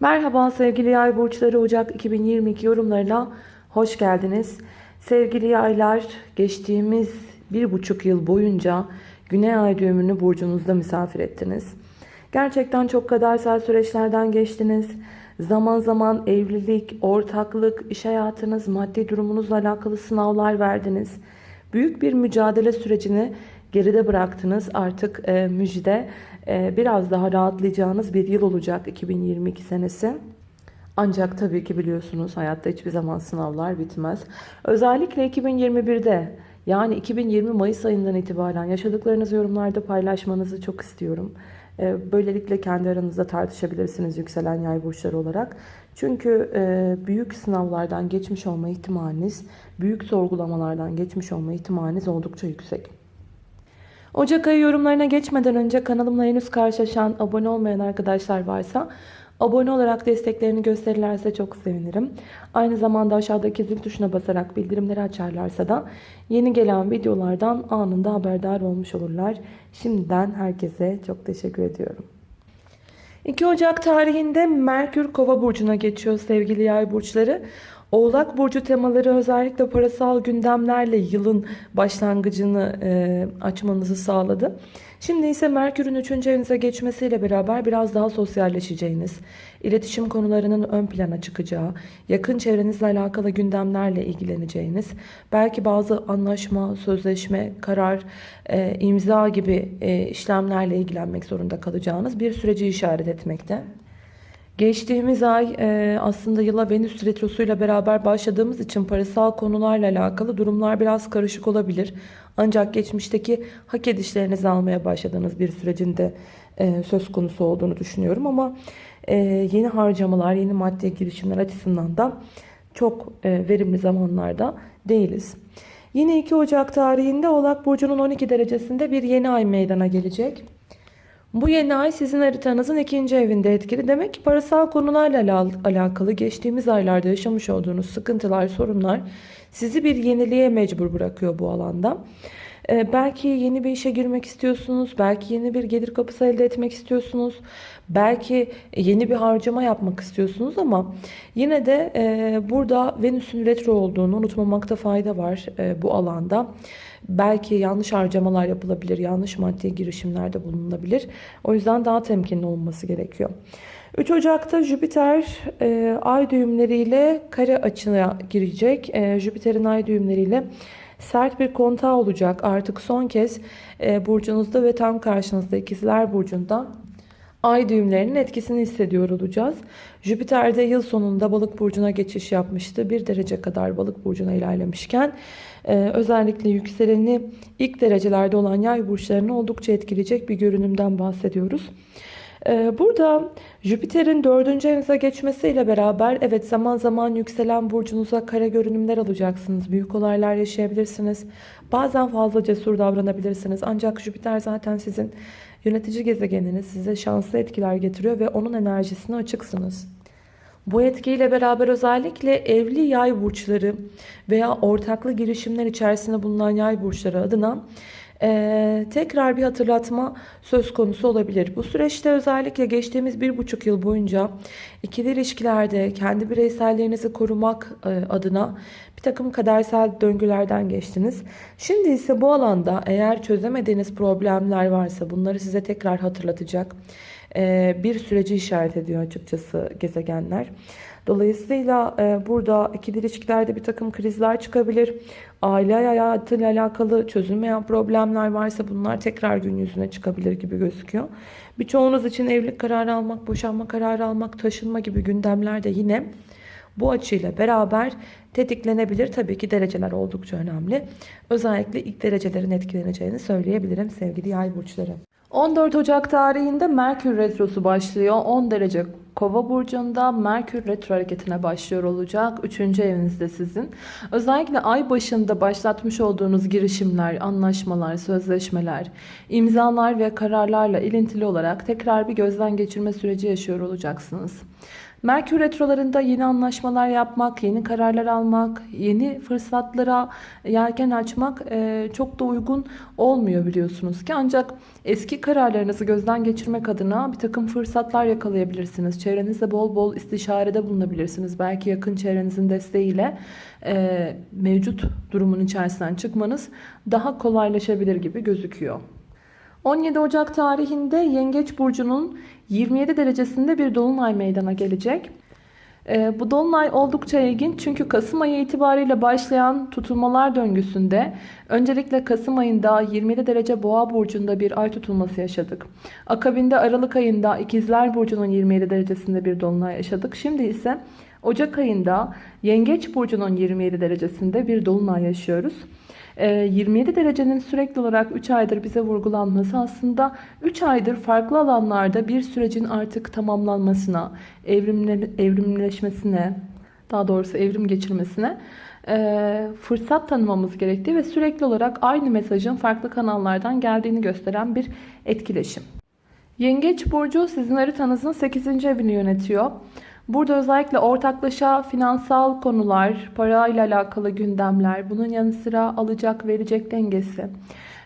Merhaba sevgili yay burçları Ocak 2022 yorumlarına hoş geldiniz. Sevgili yaylar geçtiğimiz bir buçuk yıl boyunca Güney Ay düğümünü burcunuzda misafir ettiniz. Gerçekten çok kadersel süreçlerden geçtiniz. Zaman zaman evlilik, ortaklık, iş hayatınız, maddi durumunuzla alakalı sınavlar verdiniz. Büyük bir mücadele sürecini geride bıraktınız. Artık e, müjde e, biraz daha rahatlayacağınız bir yıl olacak 2022 senesi. Ancak tabii ki biliyorsunuz hayatta hiçbir zaman sınavlar bitmez. Özellikle 2021'de yani 2020 Mayıs ayından itibaren yaşadıklarınızı yorumlarda paylaşmanızı çok istiyorum. E, Böylelikle kendi aranızda tartışabilirsiniz yükselen yay burçları olarak. Çünkü e, büyük sınavlardan geçmiş olma ihtimaliniz, büyük sorgulamalardan geçmiş olma ihtimaliniz oldukça yüksek. Ocak ayı yorumlarına geçmeden önce kanalımla henüz karşılaşan, abone olmayan arkadaşlar varsa abone olarak desteklerini gösterirlerse çok sevinirim. Aynı zamanda aşağıdaki zil tuşuna basarak bildirimleri açarlarsa da yeni gelen videolardan anında haberdar olmuş olurlar. Şimdiden herkese çok teşekkür ediyorum. 2 Ocak tarihinde Merkür Kova burcuna geçiyor sevgili yay burçları. Oğlak burcu temaları özellikle parasal gündemlerle yılın başlangıcını e, açmanızı sağladı. Şimdi ise Merkür'ün 3. evinize geçmesiyle beraber biraz daha sosyalleşeceğiniz, iletişim konularının ön plana çıkacağı, yakın çevrenizle alakalı gündemlerle ilgileneceğiniz, belki bazı anlaşma, sözleşme, karar, e, imza gibi e, işlemlerle ilgilenmek zorunda kalacağınız bir süreci işaret etmekte. Geçtiğimiz ay e, aslında yıla Venüs retrosuyla beraber başladığımız için parasal konularla alakalı durumlar biraz karışık olabilir. Ancak geçmişteki hak edişlerinizi almaya başladığınız bir sürecin de e, söz konusu olduğunu düşünüyorum. Ama e, yeni harcamalar, yeni maddi girişimler açısından da çok e, verimli zamanlarda değiliz. Yine 2 Ocak tarihinde Oğlak Burcu'nun 12 derecesinde bir yeni ay meydana gelecek. Bu yeni ay sizin haritanızın ikinci evinde etkili. Demek ki parasal konularla alakalı geçtiğimiz aylarda yaşamış olduğunuz sıkıntılar, sorunlar sizi bir yeniliğe mecbur bırakıyor bu alanda. Ee, belki yeni bir işe girmek istiyorsunuz. Belki yeni bir gelir kapısı elde etmek istiyorsunuz. Belki yeni bir harcama yapmak istiyorsunuz ama yine de e, burada Venüs'ün retro olduğunu unutmamakta fayda var e, bu alanda. Belki yanlış harcamalar yapılabilir, yanlış maddi girişimlerde bulunulabilir. O yüzden daha temkinli olması gerekiyor. 3 Ocak'ta Jüpiter e, ay düğümleriyle kare açına girecek. E, Jüpiter'in ay düğümleriyle sert bir kontağı olacak. Artık son kez e, burcunuzda ve tam karşınızda ikizler burcunda ay düğümlerinin etkisini hissediyor olacağız. Jüpiter de yıl sonunda balık burcuna geçiş yapmıştı. Bir derece kadar balık burcuna ilerlemişken e, özellikle yükseleni ilk derecelerde olan yay burçlarını oldukça etkileyecek bir görünümden bahsediyoruz. E, burada Jüpiter'in dördüncü evinize geçmesiyle beraber evet zaman zaman yükselen burcunuza kara görünümler alacaksınız. Büyük olaylar yaşayabilirsiniz. Bazen fazla cesur davranabilirsiniz. Ancak Jüpiter zaten sizin yönetici gezegeniniz size şanslı etkiler getiriyor ve onun enerjisine açıksınız. Bu etkiyle beraber özellikle evli yay burçları veya ortaklı girişimler içerisinde bulunan yay burçları adına ee, tekrar bir hatırlatma söz konusu olabilir. Bu süreçte özellikle geçtiğimiz bir buçuk yıl boyunca ikili ilişkilerde kendi bireysellerinizi korumak e, adına bir takım kadersel döngülerden geçtiniz. Şimdi ise bu alanda eğer çözemediğiniz problemler varsa bunları size tekrar hatırlatacak e, bir süreci işaret ediyor açıkçası gezegenler. Dolayısıyla e, burada ikili ilişkilerde bir takım krizler çıkabilir. Aile hayatıyla alakalı çözülmeyen problemler varsa bunlar tekrar gün yüzüne çıkabilir gibi gözüküyor. Birçoğunuz için evlilik kararı almak, boşanma kararı almak, taşınma gibi gündemler de yine bu açıyla beraber tetiklenebilir. Tabii ki dereceler oldukça önemli. Özellikle ilk derecelerin etkileneceğini söyleyebilirim sevgili yay burçları. 14 Ocak tarihinde Merkür Retrosu başlıyor. 10 derece Kova burcunda Merkür retro hareketine başlıyor olacak. Üçüncü evinizde sizin. Özellikle ay başında başlatmış olduğunuz girişimler, anlaşmalar, sözleşmeler, imzalar ve kararlarla ilintili olarak tekrar bir gözden geçirme süreci yaşıyor olacaksınız. Merkür retrolarında yeni anlaşmalar yapmak, yeni kararlar almak, yeni fırsatlara yelken açmak e, çok da uygun olmuyor biliyorsunuz ki. Ancak eski kararlarınızı gözden geçirmek adına bir takım fırsatlar yakalayabilirsiniz Çevrenizde bol bol istişarede bulunabilirsiniz. Belki yakın çevrenizin desteğiyle e, mevcut durumun içerisinden çıkmanız daha kolaylaşabilir gibi gözüküyor. 17 Ocak tarihinde Yengeç Burcu'nun 27 derecesinde bir dolunay meydana gelecek. Ee, bu dolunay oldukça ilginç çünkü Kasım ayı itibariyle başlayan tutulmalar döngüsünde öncelikle Kasım ayında 27 derece Boğa burcunda bir ay tutulması yaşadık. Akabinde Aralık ayında İkizler burcunun 27 derecesinde bir dolunay yaşadık. Şimdi ise Ocak ayında Yengeç burcunun 27 derecesinde bir dolunay yaşıyoruz. 27 ee, derecenin sürekli olarak 3 aydır bize vurgulanması aslında 3 aydır farklı alanlarda bir sürecin artık tamamlanmasına, evrimle, evrimleşmesine, daha doğrusu evrim geçirmesine e, fırsat tanımamız gerektiği ve sürekli olarak aynı mesajın farklı kanallardan geldiğini gösteren bir etkileşim. Yengeç burcu sizin haritanızın 8. evini yönetiyor. Burada özellikle ortaklaşa finansal konular, parayla alakalı gündemler, bunun yanı sıra alacak verecek dengesi,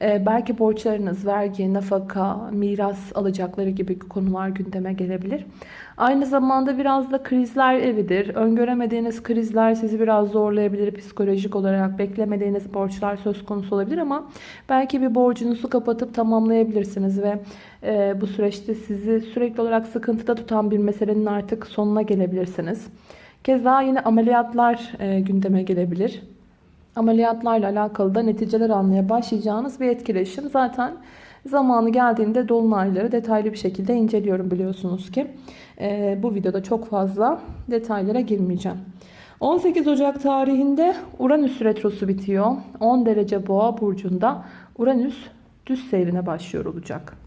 belki borçlarınız, vergi, nafaka, miras alacakları gibi konular gündeme gelebilir. Aynı zamanda biraz da krizler evidir. Öngöremediğiniz krizler sizi biraz zorlayabilir psikolojik olarak. Beklemediğiniz borçlar söz konusu olabilir ama belki bir borcunuzu kapatıp tamamlayabilirsiniz ve e, bu süreçte sizi sürekli olarak sıkıntıda tutan bir meselenin artık sonuna gelebilirsiniz. Keza yine ameliyatlar e, gündeme gelebilir ameliyatlarla alakalı da neticeler almaya başlayacağınız bir etkileşim. Zaten zamanı geldiğinde dolunayları detaylı bir şekilde inceliyorum biliyorsunuz ki. Ee, bu videoda çok fazla detaylara girmeyeceğim. 18 Ocak tarihinde Uranüs retrosu bitiyor. 10 derece boğa burcunda Uranüs düz seyrine başlıyor olacak.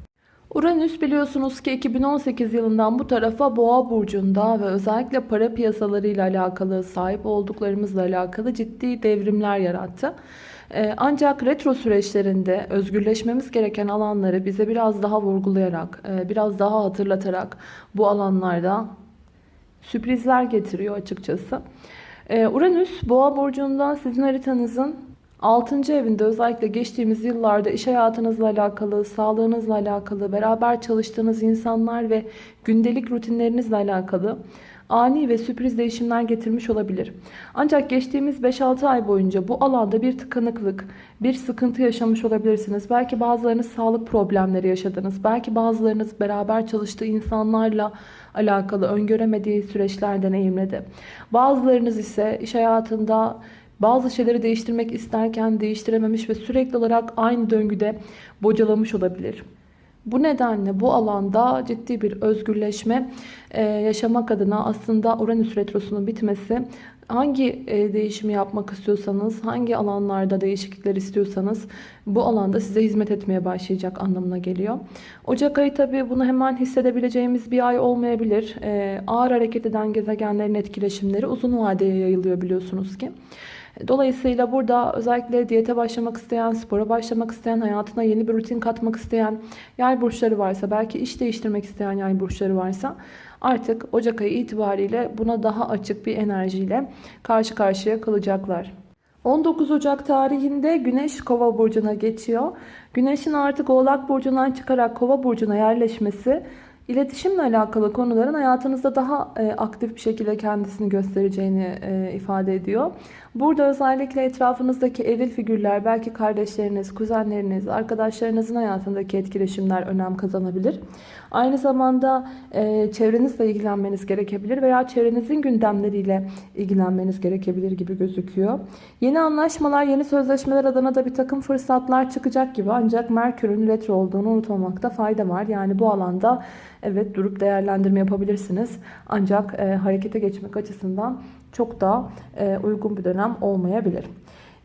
Uranüs biliyorsunuz ki 2018 yılından bu tarafa Boğa burcunda ve özellikle para piyasalarıyla alakalı, sahip olduklarımızla alakalı ciddi devrimler yarattı. Ee, ancak retro süreçlerinde özgürleşmemiz gereken alanları bize biraz daha vurgulayarak, e, biraz daha hatırlatarak bu alanlarda sürprizler getiriyor açıkçası. Ee, Uranüs Boğa burcundan sizin haritanızın 6. evinde özellikle geçtiğimiz yıllarda iş hayatınızla alakalı, sağlığınızla alakalı, beraber çalıştığınız insanlar ve gündelik rutinlerinizle alakalı ani ve sürpriz değişimler getirmiş olabilir. Ancak geçtiğimiz 5-6 ay boyunca bu alanda bir tıkanıklık, bir sıkıntı yaşamış olabilirsiniz. Belki bazılarınız sağlık problemleri yaşadınız. Belki bazılarınız beraber çalıştığı insanlarla alakalı öngöremediği süreçler deneyimledi. Bazılarınız ise iş hayatında bazı şeyleri değiştirmek isterken değiştirememiş ve sürekli olarak aynı döngüde bocalamış olabilir. Bu nedenle bu alanda ciddi bir özgürleşme e, yaşamak adına aslında Uranüs Retrosu'nun bitmesi hangi e, değişimi yapmak istiyorsanız, hangi alanlarda değişiklikler istiyorsanız bu alanda size hizmet etmeye başlayacak anlamına geliyor. Ocak ayı tabi bunu hemen hissedebileceğimiz bir ay olmayabilir. E, ağır hareket eden gezegenlerin etkileşimleri uzun vadeye yayılıyor biliyorsunuz ki. Dolayısıyla burada özellikle diyete başlamak isteyen, spora başlamak isteyen, hayatına yeni bir rutin katmak isteyen yay burçları varsa, belki iş değiştirmek isteyen yay burçları varsa artık Ocak ayı itibariyle buna daha açık bir enerjiyle karşı karşıya kalacaklar. 19 Ocak tarihinde Güneş Kova burcuna geçiyor. Güneşin artık Oğlak burcundan çıkarak Kova burcuna yerleşmesi İletişimle alakalı konuların hayatınızda daha e, aktif bir şekilde kendisini göstereceğini e, ifade ediyor. Burada özellikle etrafınızdaki evil figürler, belki kardeşleriniz, kuzenleriniz, arkadaşlarınızın hayatındaki etkileşimler önem kazanabilir. Aynı zamanda e, çevrenizle ilgilenmeniz gerekebilir veya çevrenizin gündemleriyle ilgilenmeniz gerekebilir gibi gözüküyor. Yeni anlaşmalar, yeni sözleşmeler adına da bir takım fırsatlar çıkacak gibi ancak Merkür'ün retro olduğunu unutmamakta fayda var. Yani bu alanda evet durup değerlendirme yapabilirsiniz. Ancak e, harekete geçmek açısından çok da e, uygun bir dönem olmayabilir.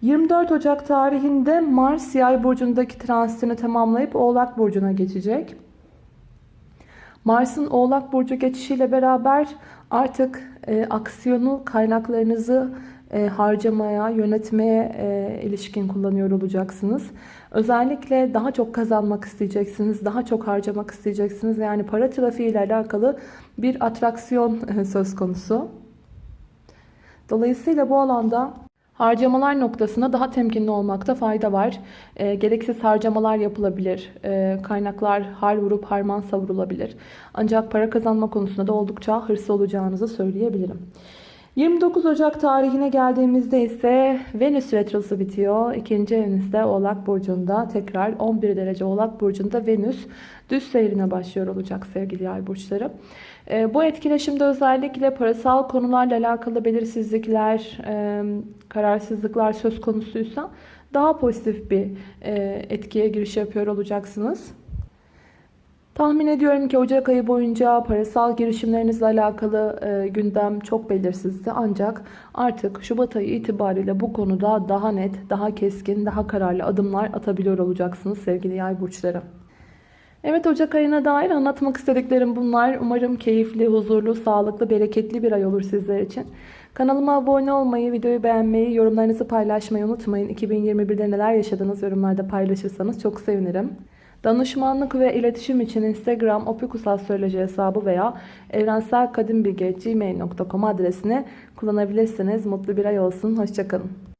24 Ocak tarihinde Mars yay burcundaki transitini tamamlayıp Oğlak burcuna geçecek. Mars'ın Oğlak burcu geçişiyle beraber artık e, aksiyonu, kaynaklarınızı e, harcamaya, yönetmeye e, ilişkin kullanıyor olacaksınız. Özellikle daha çok kazanmak isteyeceksiniz, daha çok harcamak isteyeceksiniz. Yani para trafiği ile alakalı bir atraksiyon e, söz konusu. Dolayısıyla bu alanda Harcamalar noktasında daha temkinli olmakta fayda var. E, gereksiz harcamalar yapılabilir. E, kaynaklar har vurup harman savrulabilir. Ancak para kazanma konusunda da oldukça hırslı olacağınızı söyleyebilirim. 29 Ocak tarihine geldiğimizde ise Venüs retrosu bitiyor. İkinci evinizde Oğlak Burcu'nda tekrar 11 derece Oğlak Burcu'nda Venüs düz seyrine başlıyor olacak sevgili yay burçları. E, bu etkileşimde özellikle parasal konularla alakalı belirsizlikler, e, kararsızlıklar söz konusuysa daha pozitif bir e, etkiye giriş yapıyor olacaksınız. Tahmin ediyorum ki Ocak ayı boyunca parasal girişimlerinizle alakalı e, gündem çok belirsizdi. Ancak artık Şubat ayı itibariyle bu konuda daha net, daha keskin, daha kararlı adımlar atabiliyor olacaksınız sevgili yay burçları. Evet Ocak ayına dair anlatmak istediklerim bunlar. Umarım keyifli, huzurlu, sağlıklı, bereketli bir ay olur sizler için. Kanalıma abone olmayı, videoyu beğenmeyi, yorumlarınızı paylaşmayı unutmayın. 2021'de neler yaşadınız yorumlarda paylaşırsanız çok sevinirim. Danışmanlık ve iletişim için Instagram opikusastroloji hesabı veya evrenselkadimbilge.gmail.com adresini kullanabilirsiniz. Mutlu bir ay olsun. Hoşçakalın.